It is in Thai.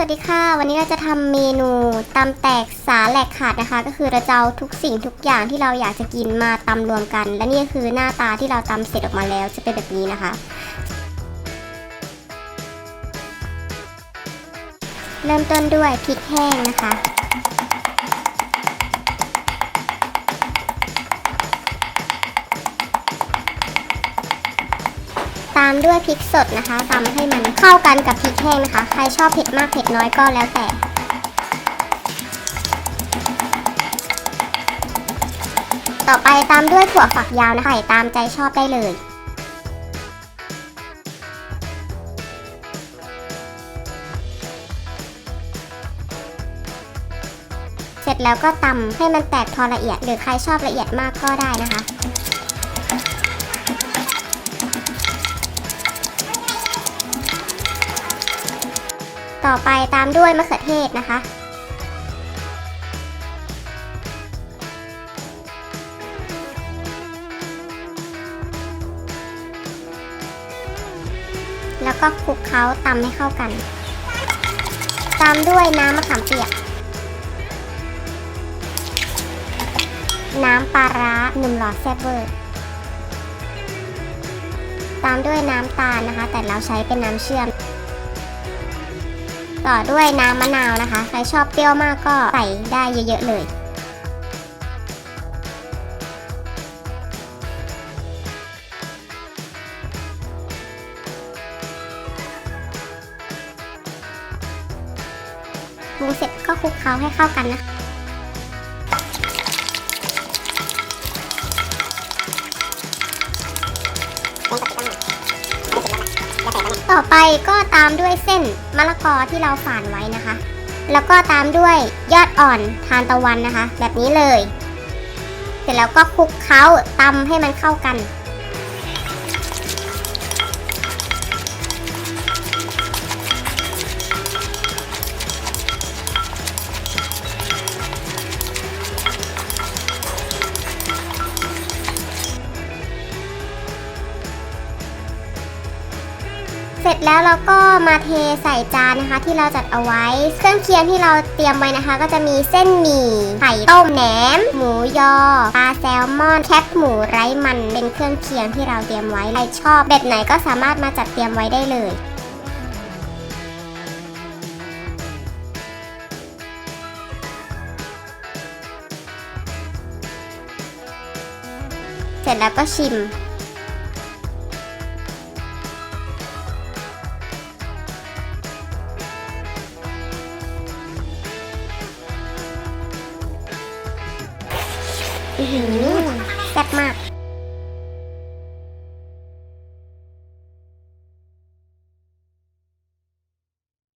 สวัสดีค่ะ วันนี้เราจะทำเมนูตำแตกสาแหลกขาดนะคะ ก็คือเราจะเอาทุกสิ่งทุกอย่างที่เราอยากจะกินมาตำรวมกัน และนี่คือหน้าตาที่เราตำเสร็จออกมาแล้วจะเป็นแบบนี้นะคะ เริ่มต้นด้วยพริกแห้งนะคะ ตามด้วยพริกสดนะคะทำให้มันเข้ากันกับพริกแห้งนะคะ ใครชอบเผ็ดมากเผ็ดน้อยก็แล้วแต่ ต่อไปตามด้วยถั่วฝักยาวนะคะตามใจชอบได้เลยเสร็จแล้วก็ตำให้มันแตกพอละเอียด หรือใครชอบละเอียดมากก็ได้นะคะ ต่อไปตามด้วยมะเขือเทศนะคะ แล้วก็คลุกเคล้าตำให้เข้ากัน ตามด้วยน้ำมะขามเปียก น้ำปลาร้าหนึ่งหลอดแซ่บเวอร์ตามด้วยน้ำตาลนะคะ แต่เราใช้เป็นน้ำเชื่อม ต่อด้วยน้ำมะนาวนะคะ ใครชอบเปรี้ยวมากก็ใส่ได้เยอะๆเลยปรุงเสร็จก็คลุกเคล้าให้เข้ากันนะคะ ต่อไปก็ตามด้วยเส้นมะละกอที่เราฝานไว้นะคะ แล้วก็ตามด้วยยอดอ่อนทานตะวันนะคะ แบบนี้เลย เสร็จแล้วก็คลุกเคล้าตำให้มันเข้ากัน เสร็จแล้วเราก็มาเทใส่จานนะคะ ที่เราจัดเอาไว้ เครื่องเคียงที่เราเตรียมไว้นะคะ ก็จะมีเส้นหมี่ไข่ต้มแหนม หมูยอปลาแซลมอนแคบหมูไร้มันเป็นเครื่องเคียงที่เราเตรียมไว้ใครชอบแบบไหนก็สามารถมาจัดเตรียมไว้ได้เลยเสร็จแล้วก็ชิม แซ่บมาก